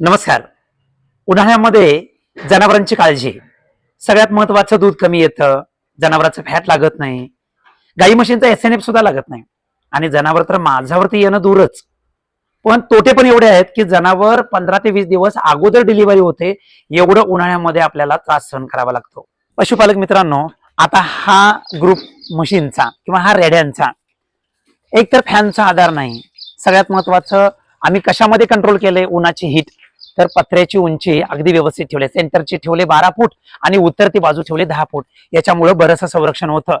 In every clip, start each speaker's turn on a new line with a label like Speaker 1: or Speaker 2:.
Speaker 1: नमस्कार. उन्हाळ्यामध्ये जनावरांची काळजी. सगळ्यात महत्वाचं दूध कमी येतं जनावरांचं फॅट लागत नाही. गाई म्हशींचा एस एन एफ सुद्धा लागत नाही. आणि जनावर तर माझ्यावरती येणं दूरच. पण तोटे पण एवढे आहेत की जनावर पंधरा ते वीस दिवस अगोदर डिलिव्हरी होते एवढं उन्हाळ्यामध्ये आपल्याला त्रास सहन करावा लागतो. पशुपालक मित्रांनो आता हा ग्रुप म्हशींचा किंवा हा रेड्यांचा एक तर फॅनचा आधार नाही. सगळ्यात महत्वाचं आम्ही कशामध्ये कंट्रोल केलंय? उन्हाची हीट तर पत्र्याची उंची अगदी व्यवस्थित ठेवले. सेंटरची ठेवले बारा फूट आणि उत्तरती बाजू ठेवले दहा फूट. याच्यामुळे बरंचसं संरक्षण होतं.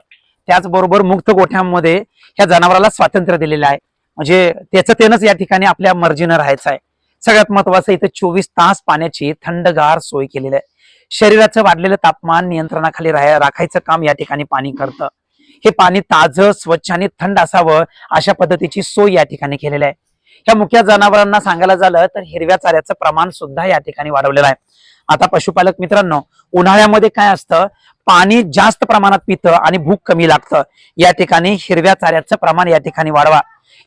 Speaker 1: त्याचबरोबर मुक्त गोठ्यांमध्ये ह्या जनावराला स्वातंत्र्य दिलेलं आहे. म्हणजे त्याचं तेनच या ठिकाणी आपल्या मर्जीनं राहायचं आहे. सगळ्यात महत्वाचं इथं चोवीस तास पाण्याची थंडगार सोय केलेली आहे. शरीराचं वाढलेलं तापमान नियंत्रणाखाली राखायचं काम या ठिकाणी पाणी करतं. हे पाणी ताजं स्वच्छ आणि थंड असावं अशा पद्धतीची सोय या ठिकाणी केलेली आहे. ह्या मुख्य जनावरांना सांगायला झालं तर हिरव्या चाऱ्याचं प्रमाण सुद्धा या ठिकाणी वाढवलेलं आहे. आता पशुपालक मित्रांनो उन्हाळ्यामध्ये काय असतं? पाणी जास्त प्रमाणात पितं आणि भूक कमी लागतं. या ठिकाणी हिरव्या चाऱ्याचं प्रमाण या ठिकाणी वाढवा.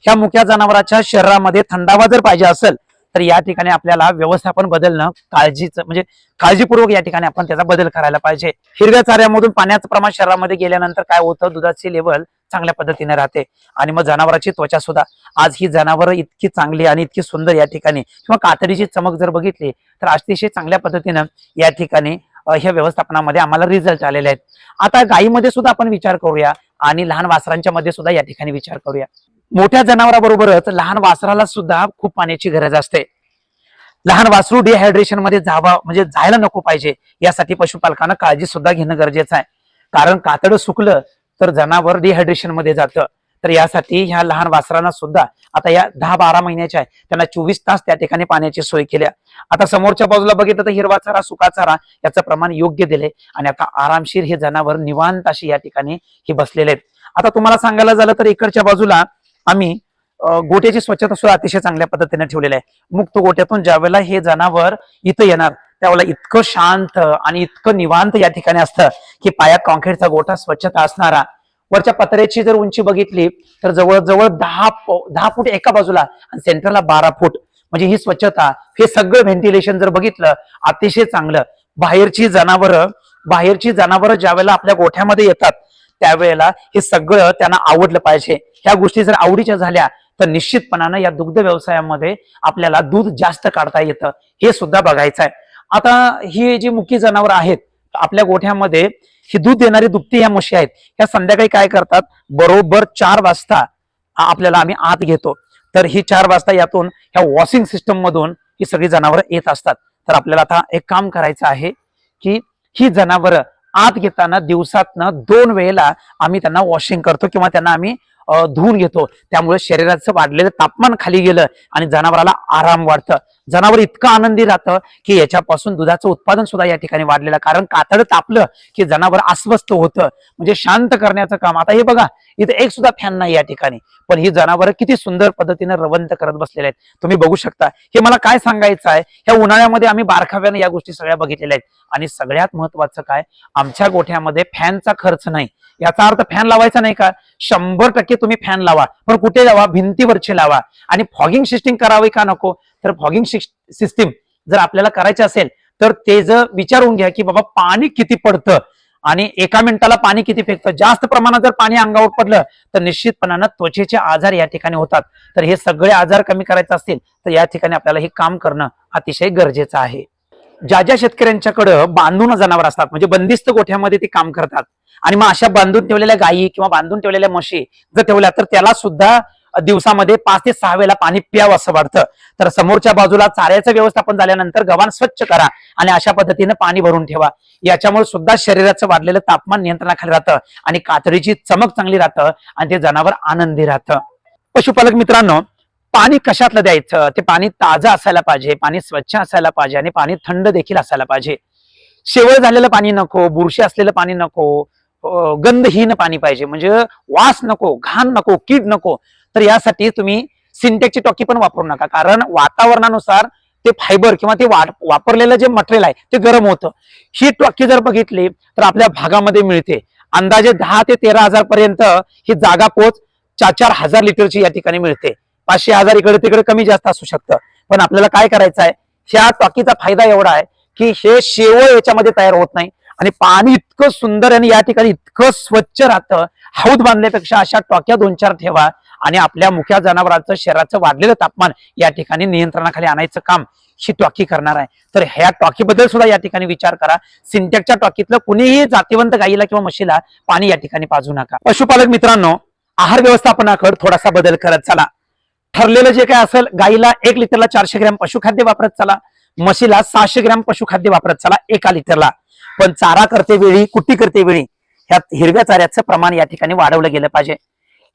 Speaker 1: ह्या मुख्या जनावराच्या शरीरामध्ये थंडावा जर पाहिजे असेल तर या ठिकाणी आपल्याला व्यवस्थापन बदलणं काळजीचं म्हणजे काळजीपूर्वक या ठिकाणी आपण त्याचा बदल करायला पाहिजे. हिरव्या चाऱ्यामधून पाण्याचं प्रमाण शरीरामध्ये गेल्यानंतर काय होतं? दुधाचे लेवल चांगल्या पद्धतीने राहते. आणि मग जनावराची त्वचा सुद्धा. आज ही जनावरं इतकी चांगली आणि इतकी सुंदर या ठिकाणी. किंवा कातडीची चमक जर बघितली तर अतिशय चांगल्या पद्धतीनं या ठिकाणी ह्या व्यवस्थापनामध्ये आम्हाला रिझल्ट आलेले आहेत. आता गायीमध्ये सुद्धा आपण विचार करूया आणि लहान वासरांच्या मध्ये सुद्धा या ठिकाणी विचार करूया. मोठ्या जनावराबरोबरच लहान वासराला सुद्धा खूप पाण्याची गरज असते. लहान वासरू डिहायड्रेशनमध्ये जावा म्हणजे जायला नको पाहिजे. यासाठी पशुपालकांना काळजी सुद्धा घेणं गरजेचं आहे. कारण कातड सुकलं तर जनावर डिहायड्रेशनमध्ये जातं. तर यासाठी ह्या लहान वासरांना सुद्धा आता या दहा बारा महिन्याच्या आहे त्यांना चोवीस तास त्या ठिकाणी पाण्याची सोय केल्या आता समोरच्या बाजूला बघितलं तर हिरवा चारा सुका चारा याचं प्रमाण योग्य दिले आणि आता आरामशीर हे जनावर निवांत अशी या ठिकाणी हे बसलेले आहेत. आता तुम्हाला सांगायला झालं तर इकडच्या बाजूला आम्ही गोट्याची स्वच्छता सुद्धा अतिशय चांगल्या पद्धतीने ठेवलेली आहे. मुक्त गोट्यातून ज्यावेळेला हे जनावर इथं येणार त्यावेळेला इतकं शांत आणि इतकं निवांत या ठिकाणी असतं की पायात कॉन्क्रीटचा गोठा स्वच्छता असणारा वरच्या पत्र्याची जर उंची बघितली तर जवळजवळ दहा दहा फूट एका बाजूला आणि सेंटरला बारा फूट. म्हणजे ही स्वच्छता हे सगळं व्हेंटिलेशन जर बघितलं अतिशय चांगलं. बाहेरची जनावरं बाहेरची जनावरं ज्या वेळेला आपल्या गोठ्यामध्ये येतात त्यावेळेला हे सगळं त्यांना आवडलं पाहिजे. ह्या गोष्टी जर आवडीच्या झाल्या तर निश्चितपणानं या दुग्ध व्यवसायामध्ये आपल्याला दूध जास्त काढता येतं. हे सुद्धा बघायचं आहे आता ही जी मुख्य जनावर आहेत आपल्या गोठ्यामध्ये ही दूध देणारी दुभती ह्या म्हशी आहेत. ह्या संध्याकाळी काय करतात? बरोबर चार वाजता आपल्याला आम्ही आत घेतो. तर ही चार वाजता यातून ह्या वॉशिंग सिस्टम मधून ही सगळी जनावरं येत असतात. तर आपल्याला आता एक काम करायचं आहे की ही जनावरं आत घेताना दिवसातनं दोन वेळेला आम्ही त्यांना वॉशिंग करतो किंवा त्यांना आम्ही धुवून घेतो. त्यामुळे शरीराचं वाढलेलं तापमान खाली गेलं आणि जनावराला आराम वाढतं. जनावर इतकं आनंदी राहतं की याच्यापासून दुधाचं उत्पादन सुद्धा या ठिकाणी वाढलेलं कारण कातड तापलं की जनावर अस्वस्थ होतं. म्हणजे शांत करण्याचं काम. आता हे बघा इथे एक सुद्धा फॅन नाही या ठिकाणी. पण ही जनावर किती सुंदर पद्धतीने रवंत करत बसलेले आहेत. तुम्ही बघू शकता. हे मला काय सांगायचं आहे? ह्या उन्हाळ्यामध्ये आम्ही बारखाव्याने या गोष्टी सगळ्या बघितलेल्या आहेत. आणि सगळ्यात महत्वाचं काय? आमच्या गोठ्यामध्ये फॅनचा खर्च नाही. याचा अर्थ फॅन लावायचा नाही का? शंभर टक्के तुम्ही फॅन लावा. पण कुठे लावा? भिंतीवरचे लावा. आणि फॉगिंग सिस्टीम करावी का नको? तर फॉगिंग सिस्टीम जर आपल्याला करायची असेल तर ते जर विचारून घ्या की बाबा पाणी किती पडतं? आणि एका मिनिटाला पाणी किती फेकतं? जास्त प्रमाणात जर पाणी अंगावर पडलं तर निश्चितपणानं त्वचेचे आजार या ठिकाणी होतात. तर हे सगळे आजार कमी करायचे असतील तर या ठिकाणी आपल्याला हे काम करणं अतिशय गरजेचं आहे. ज्या ज्या शेतकऱ्यांच्याकडं बांधून जनावर असतात म्हणजे बंदिस्त गोठ्यामध्ये ते काम करतात आणि मग अशा बांधून ठेवलेल्या गायी किंवा बांधून ठेवलेल्या म्हशी जर ठेवल्या तर त्याला सुद्धा दिवसामध्ये पाच ते सहा वेळेला पाणी प्यावं असं वाटतं. तर समोरच्या बाजूला चाऱ्याचं व्यवस्थापन झाल्यानंतर गव्हाण स्वच्छ करा आणि अशा पद्धतीने पाणी भरून ठेवा. याच्यामुळे सुद्धा शरीराचं वाढलेलं तापमान नियंत्रणाखाली राहतं आणि कातडीची चमक चांगली राहतं आणि ते जनावर आनंदी राहतं. पशुपालक मित्रांनो पाणी कशातलं द्यायचं? ते पाणी ताजं असायला पाहिजे पाणी स्वच्छ असायला पाहिजे आणि पाणी थंड देखील असायला पाहिजे. शेवळ झालेलं पाणी नको बुरशी असलेलं पाणी नको गंधहीन पाणी पाहिजे. म्हणजे वास नको घाण नको कीड नको. तर यासाठी तुम्ही सिंटेक्सची टॉकी पण वापरू नका. कारण वातावरणानुसार ते फायबर किंवा ते वापरलेलं जे मटेरियल आहे ते गरम होतं. ही टॉकी जर बघितली तर आपल्या भागामध्ये मिळते. अंदाजे दहा ते तेरा हजार पर्यंत ही जागा पोच चार चार हजार लिटरची या ठिकाणी मिळते. पाचशे हजार इकडे तिकडे कमी जास्त असू शकतं. पण आपल्याला काय करायचं आहे? ह्या टॉकीचा फायदा एवढा आहे की हे शेवळ याच्यामध्ये तयार होत नाही. आणि पाणी इतकं सुंदर आणि या ठिकाणी इतकं स्वच्छ राहतं. हौद बांधल्यापेक्षा अशा टॉक्या दोन चार ठेवा. आणि आपल्या मुख्या जनावरांचं शरीराचं वाढलेलं तापमान या ठिकाणी नियंत्रणाखाली आणायचं काम ही टॉकी करणार आहे. तर ह्या टॉकीबद्दल सुद्धा या ठिकाणी विचार करा. सिंटॅक्सच्या टॉकीतलं कुणीही जातीवंत गाईला किंवा म्हशीला पाणी या ठिकाणी पाजू नका. पशुपालक मित्रांनो आहार व्यवस्थापनाकडे थोडासा बदल करत चला. ठरलेलं जे काय असेल गाईला एक लिटरला चारशे ग्रॅम पशुखाद्य वापरत चला. म्हशीला सहाशे ग्रॅम पशुखाद्य वापरत चला एका लिटरला. पण चारा करते वेळी कुट्टी करते वेळी ह्यात हिरव्या चाऱ्याचं प्रमाण या ठिकाणी वाढवलं गेलं पाहिजे.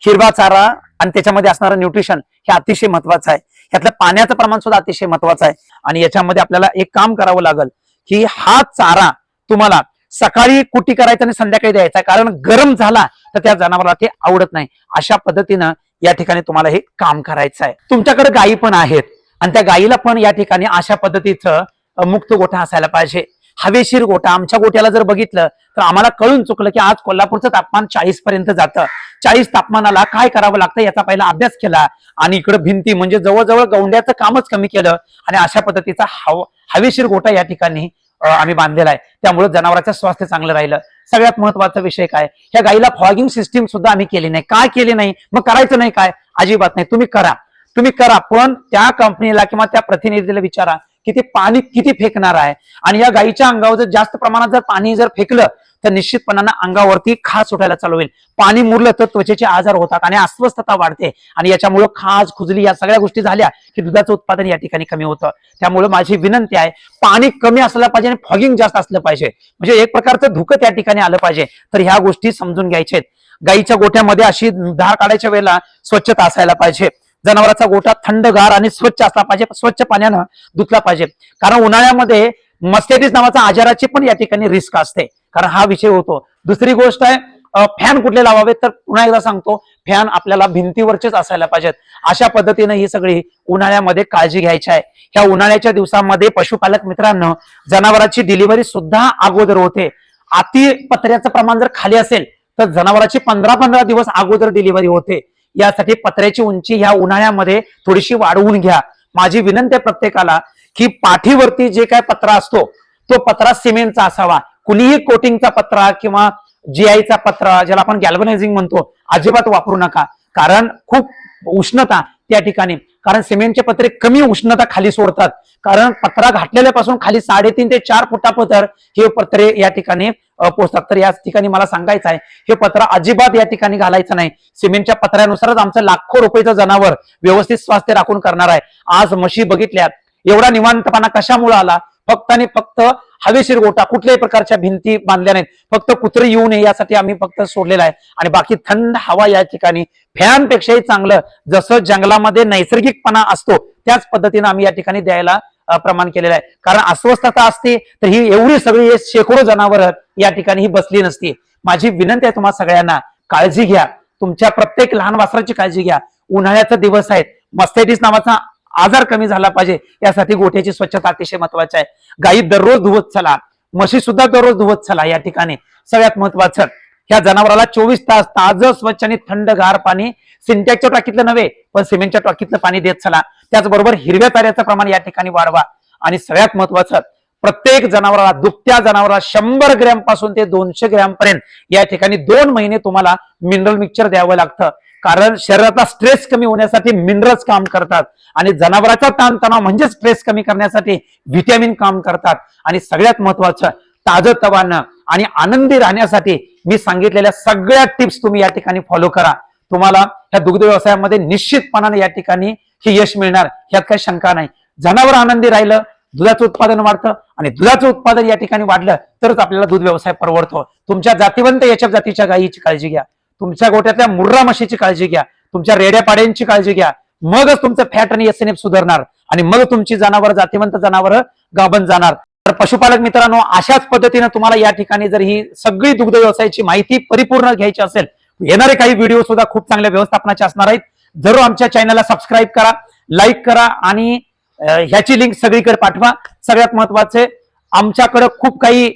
Speaker 1: हिरवा चारा आणि त्याच्यामध्ये असणारं न्यूट्रिशन हे अतिशय महत्वाचं आहे. यातलं पाण्याचं प्रमाण सुद्धा अतिशय महत्वाचं आहे. आणि याच्यामध्ये आपल्याला एक काम करावं लागेल की हा चारा तुम्हाला सकाळी कुटी करायचा आणि संध्याकाळी द्यायचा आहे. कारण गरम झाला तर त्या जनावराला ते आवडत नाही. अशा पद्धतीनं या ठिकाणी तुम्हाला हे काम करायचं आहे. तुमच्याकडे गायी पण आहेत. आणि त्या गायीला पण या ठिकाणी अशा पद्धतीचं मुक्त गोठा असायला पाहिजे. हवेशीर गोठा. आमच्या गोट्याला जर बघितलं तर आम्हाला कळून चुकलं की आज कोल्हापूरचं तापमान चाळीस पर्यंत जातं. चाळीस तापमानाला काय करावं लागतं याचा पहिला अभ्यास केला आणि इकडं भिंती म्हणजे जवळजवळ गौंड्याचं कामच कमी केलं आणि अशा पद्धतीचा हव हवेशीर गोठा या ठिकाणी आम्ही बांधलेला आहे. त्यामुळे जनावरांचं स्वास्थ्य चांगलं राहिलं. सगळ्यात महत्त्वाचा विषय काय? ह्या गाईला फॉगिंग सिस्टीम सुद्धा आम्ही केली नाही. काय केली नाही? मग करायचं नाही काय? अजिबात नाही. तुम्ही करा. तुम्ही करा पण त्या कंपनीला किंवा त्या प्रतिनिधीला विचारा. की ते पाणी किती फेकणार आहे? आणि या गाईच्या अंगावर जर जास्त प्रमाणात जर पाणी जर फेकलं तर निश्चितपणानं अंगावरती खाज सुटायला चालू होईल. पाणी मुरलं तर त्वचेचे आजार होतात आणि अस्वस्थता वाढते. आणि याच्यामुळे खाज खुजली या सगळ्या गोष्टी झाल्या की दुधाचं उत्पादन या ठिकाणी कमी होतं. त्यामुळे माझी विनंती आहे पाणी कमी असलं पाहिजे आणि फॉगिंग जास्त असलं पाहिजे. म्हणजे एक प्रकारचं धुकं त्या ठिकाणी आलं पाहिजे. तर ह्या गोष्टी समजून घ्यायच्या आहेत गाईच्या गोठ्यामध्ये अशी धार काढायच्या वेळेला स्वच्छता असायला पाहिजे. जनावराचा गोठा थंडगार आणि स्वच्छ असला पाहिजे. स्वच्छ पाण्यानं धुतला पाहिजे. कारण उन्हाळ्यामध्ये मस्टेटिस नावाचा आजाराची पण या ठिकाणी रिस्क असते. कारण हा विषय होतो. दुसरी गोष्ट आहे फॅन कुठले लावावेत तर पुन्हा एकदा सांगतो फॅन आपल्याला भिंतीवरचेच असायला पाहिजेत. अशा पद्धतीनं ही सगळी उन्हाळ्यामध्ये काळजी घ्यायची आहे. ह्या उन्हाळ्याच्या दिवसामध्ये पशुपालक मित्रांनो जनावरांची डिलिव्हरी सुद्धा अगोदर होते. अति पत्र्याचं प्रमाण जर खाली असेल तर जनावरांची पंधरा पंधरा दिवस अगोदर डिलिव्हरी होते. यासाठी पत्र्याची उंची ह्या उन्हाळ्यामध्ये थोडीशी वाढवून घ्या. माझी विनंती आहे प्रत्येकाला की पाठीवरती जे काय पत्रा असतो तो पत्रा सिमेंटचा असावा. कुणीही कोटिंगचा पत्रा किंवा जीआयचा पत्रा ज्याला आपण गॅल्वनायझिंग म्हणतो अजिबात वापरू नका. कारण खूप उष्णता त्या ठिकाणी. कारण सिमेंटचे पत्रे कमी उष्णता खाली सोडतात. कारण पत्रा घातलेल्यापासून खाली साडेतीन ते चार फुटापतर हे पत्रे या ठिकाणी पोहोचतात. तर या ठिकाणी मला सांगायचं आहे हे पत्र अजिबात या ठिकाणी घालायचं नाही. सिमेंटच्या पत्र्यानुसारच आमचं लाखो रुपयेचं जनावर व्यवस्थित स्वास्थ्य राखून करणार आहे. आज म्हशी बघितल्यात. एवढा निवांतपणा कशामुळे आला? फक्त आणि फक्त हवेशीर गोटा कुठल्याही प्रकारच्या भिंती बांधल्या नाहीत. फक्त कुत्रे येऊ नये यासाठी आम्ही फक्त सोडलेला आहे. आणि बाकी थंड हवा या ठिकाणी फॅनपेक्षाही चांगलं जसं जंगलामध्ये नैसर्गिकपणा असतो त्याच पद्धतीनं आम्ही या ठिकाणी द्यायला प्रमाण केलेलं आहे. कारण अस्वस्थता असते तर ही एवढी सगळी शेकडो जनावर या ठिकाणी ही बसली नसती. माझी विनंती आहे तुम्हाला सगळ्यांना काळजी घ्या. तुमच्या प्रत्येक लहान वासराची काळजी घ्या. उन्हाळ्याचा दिवस आहेत. मस्तायटिस नावाचा आजार कमी झाला पाहिजे. यासाठी गोठ्याची स्वच्छता अतिशय महत्वाची आहे. गायी दररोज धुवत चला. म्हशी सुद्धा दररोज धुवत चला या ठिकाणी. सगळ्यात महत्वाचं ह्या जनावराला चोवीस तास ताजं स्वच्छ आणि थंडगार पाणी सिंटॅक्सच्या टाकीतलं नव्हे पण सिमेंटच्या टाकीतलं पाणी देत चला. त्याचबरोबर हिरव्या ताऱ्याचं प्रमाण या ठिकाणी वाढवा. आणि सगळ्यात महत्वाचं प्रत्येक जनावराला दुभत्या जनावराला शंभर ग्रॅमपासून ते दोनशे ग्रॅम पर्यंत या ठिकाणी दोन महिने तुम्हाला मिनरल मिक्सचर द्यावं लागतं. कारण शरीराचा स्ट्रेस कमी होण्यासाठी मिनरल्स काम करतात. आणि जनावराचा ताणतणाव म्हणजे स्ट्रेस कमी करण्यासाठी व्हिटॅमिन काम करतात. आणि सगळ्यात महत्वाचं ताजतवानं आणि आनंदी राहण्यासाठी मी सांगितलेल्या सगळ्या टिप्स तुम्ही या ठिकाणी फॉलो करा. तुम्हाला ह्या दुग्ध व्यवसायामध्ये निश्चितपणाने या ठिकाणी हे यश मिळणार. ह्यात काही शंका नाही. जनावर आनंदी राहिलं दुधाचं उत्पादन वाढतं आणि दुधाचं उत्पादन या ठिकाणी वाढलं तरच आपल्याला दूध व्यवसाय परवडतो. तुमच्या जातीवंत याच्या जातीच्या गायीची काळजी घ्या. तुमच्या गोट्यातल्या मुर्रा म्हशीची काळजी घ्या. तुमच्या रेड्या पाड्यांची काळजी घ्या. मगच तुमचं फॅट आणि एस सुधारणार. आणि मग तुमची जनावर जातीवंत जनावर गाभण जाणार. तर पशुपालक मित्रांनो अशाच पद्धतीनं तुम्हाला या ठिकाणी जर ही सगळी दुग्ध व्यवसायाची माहिती परिपूर्ण घ्यायची असेल येणारे काही व्हिडिओ सुद्धा खूप चांगल्या व्यवस्थापनाचे असणार आहेत. जरूर आमच्या चॅनलला सबस्क्राईब करा लाईक करा आणि ह्याची लिंक सगळीकडे पाठवा. सगळ्यात महत्त्वाचे आमच्याकडे खूप काही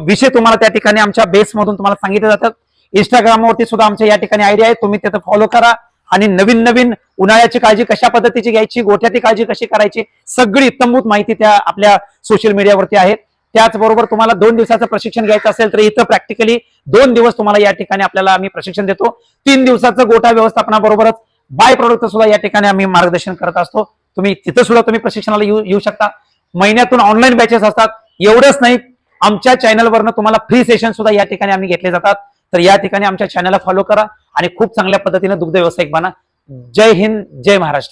Speaker 1: विषय तुम्हाला त्या ठिकाणी आमच्या बेसमधून तुम्हाला सांगितले जातात. इंस्टाग्रामवरती सुद्धा आमच्या या ठिकाणी आयडिया आहे. तुम्ही तिथं फॉलो करा. आणि नवीन नवीन उन्हाळ्याची काळजी कशा पद्धतीची घ्यायची गोठ्याची काळजी कशी करायची सगळी इत्तमभूत माहिती त्या आपल्या सोशल मीडियावरती आहे. त्याचबरोबर तुम्हाला दोन दिवसाचं प्रशिक्षण घ्यायचं असेल तर इथं प्रॅक्टिकली दोन दिवस तुम्हाला या ठिकाणी आपल्याला आम्ही प्रशिक्षण देतो. तीन दिवसाचं गोठा व्यवस्थापनाबरोबरच बाय प्रोडक्ट सुद्धा या ठिकाणी आम्ही मार्गदर्शन करत असतो. तुम्ही तिथं सुद्धा तुम्ही प्रशिक्षणाला येऊ येऊ शकता. महिन्यातून ऑनलाईन बॅचेस असतात. एवढंच नाही आमच्या चॅनलवरनं तुम्हाला फ्री सेशन सुद्धा या ठिकाणी आम्ही घेतले जातात. तर या ठिकाणी आमच्या चॅनलला फॉलो करा आणि खूप चांगल्या पद्धतीने दुग्ध व्यावसायिक बना. जय हिंद जय महाराष्ट्र.